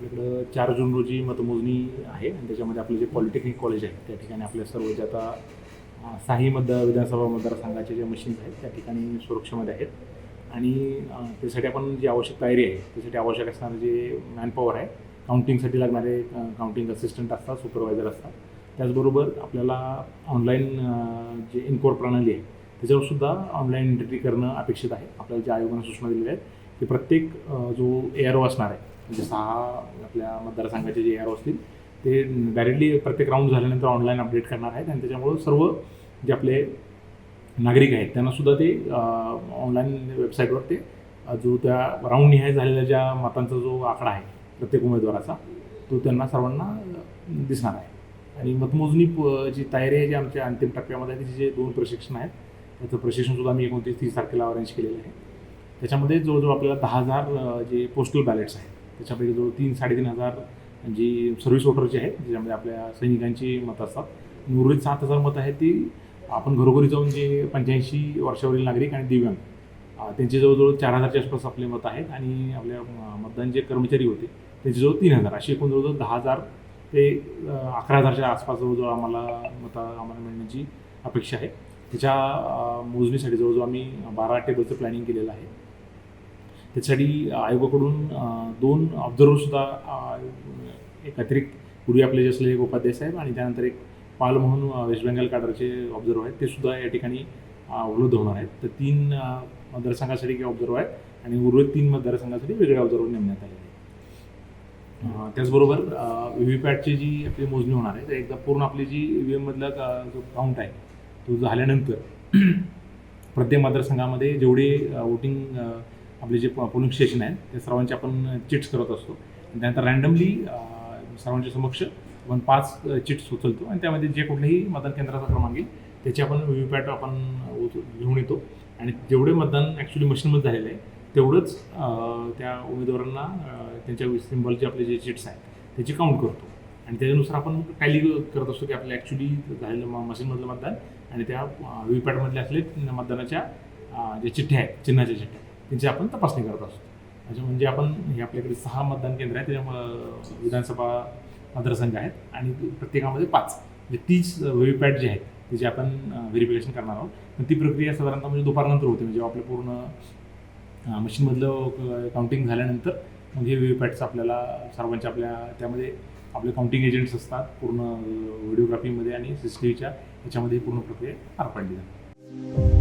आपल्याकडं चार जून रोजी मतमोजणी आहे आणि त्याच्यामध्ये आपलं जे पॉलिटेक्निक कॉलेज आहे त्या ठिकाणी आपल्या सर्व जे आता साही मतदार विधानसभा मतदारसंघाचे जे मशीन्स आहेत त्या ठिकाणी सुरक्षेमध्ये आहेत. आणि त्यासाठी आपण जी आवश्यक तयारी आहे त्यासाठी आवश्यक असणारे जे मॅनपॉवर आहे काउंटिंगसाठी लागणारे काउंटिंग असिस्टंट असतात सुपरवायझर असतात. त्याचबरोबर आपल्याला ऑनलाईन जे इनकोर प्रणाली आहे त्याच्यावर सुद्धा ऑनलाईन एंट्री करणं अपेक्षित आहे. आपल्याला ज्या आयोगानं सूचना दिलेल्या आहेत की प्रत्येक जो ए आर ओ असणार आहे म्हणजे सहा आपल्या मतदारसंघाचे जे ए आर असतील ते डायरेक्टली प्रत्येक राऊंड झाल्यानंतर ऑनलाईन अपडेट करणार आहेत आणि त्याच्यामुळं सर्व जे आपले नागरिक आहेत त्यांनासुद्धा ते ऑनलाईन वेबसाईटवर ते जो त्या राऊंड निहाय झालेल्या ज्या मतांचा जो आकडा आहे प्रत्येक उमेदवाराचा तो त्यांना सर्वांना दिसणार आहे. आणि मतमोजणी प- जी तयारी आहे जी आमच्या अंतिम टप्प्यामध्ये आहे तिचे जे दोन प्रशिक्षण आहेत त्याचं प्रशिक्षणसुद्धा आम्ही एकोणतीस तीस तारखेला अरेंज केलेलं आहे. त्याच्यामध्ये जवळजवळ आपल्याला दहा हजार जे पोस्टल बॅलेट्स आहेत त्याच्यापैकी जवळ तीन साडेतीन हजार जी सर्व्हिस वोटरची आहेत ज्यामध्ये आपल्या सैनिकांची मतं असतात. उर्वरित सात हजार मतं आहेत ती आपण घरोघरी जाऊन जे पंच्याऐंशी वर्षावरील नागरिक आणि दिव्यांग त्यांचे जवळजवळ चार हजारच्या आसपास आपले मत आहेत आणि आपल्या मतदान जे कर्मचारी होते त्यांचे जवळ तीन हजार. असे एकूण जवळजवळ दहा हजार ते अकरा हजारच्या आसपास जवळजवळ आम्हाला मतं आम्हाला मिळण्याची अपेक्षा आहे. त्याच्या मोजणीसाठी जवळजवळ आम्ही बारा टेबलचं प्लॅनिंग केलेलं आहे. त्याच्यासाठी आयोगाकडून दोन ऑब्झर्वरसुद्धा एक अतिरिक्त पूर्वी आपले जे असलेले एक उपाध्याय साहेब आणि त्यानंतर एक पाल म्हणून वेस्ट बेंगाल काडरचे ऑब्झर्व्ह आहेत ते सुद्धा या ठिकाणी उपलब्ध होणार आहेत. तर तीन मतदारसंघासाठी काही ऑब्झर्व आहेत आणि उर्वरित तीन मतदारसंघासाठी वेगळे ऑब्झर्व नेमण्यात आले आहेत. त्याचबरोबर व्ही व्ही पॅटची जी आपली मोजणी होणार आहे तर एकदा पूर्ण आपली जी ई व्ही एममधला जो काउंट आहे तो झाल्यानंतर प्रत्येक मतदारसंघामध्ये जेवढे वोटिंग आपले जे पोलिंग स्टेशन आहेत त्या सर्वांचे आपण चिट्स करत असतो. आणि त्यानंतर रँडमली सर्वांच्या समक्ष आपण पाच चिट्स उचलतो आणि त्यामध्ये जे कुठल्याही मतदान केंद्राचा क्रमांक येईल त्याची आपण व्ही व्ही पॅट आपण घेऊन येतो. आणि जेवढे मतदान ॲक्च्युली मशीनमध्ये झालेलं आहे तेवढंच त्या उमेदवारांना त्यांच्या सिम्बॉल जे आपले जे चिट्स आहेत त्याची काउंट करतो. आणि त्याच्यानुसार आपण टॅली करत असतो की आपलं ॲक्च्युली झालेलं म- मशीनमधलं मतदान आणि त्या व्ही पॅटमधले असले मतदानाच्या जे चिठ्ठ्या आहेत चिन्हाच्या चिठ्ठ्या. त्यांची आपण तपासणी करत असतो. म्हणजे म्हणजे आपण हे आपल्याकडे सहा मतदान केंद्र आहे त्याच्यामुळं विधानसभा मतदारसंघ आहेत आणि प्रत्येकामध्ये पाच. म्हणजे तीस व्ही पॅट जे आहेत त्याची आपण व्हेरिफिकेशन करणार आहोत पण ती प्रक्रिया साधारणतः म्हणजे दुपारनंतर होते. म्हणजे आपलं पूर्ण मशीनमधलं काउंटिंग झाल्यानंतर मग हे व्ही आपल्याला सर्वांच्या आपल्या त्यामध्ये आपले काउंटिंग एजंट्स असतात पूर्ण व्हिडिओग्राफीमध्ये आणि सी सी टी व्हीच्या याच्यामध्ये पूर्ण प्रक्रिया पार पाडली जाते.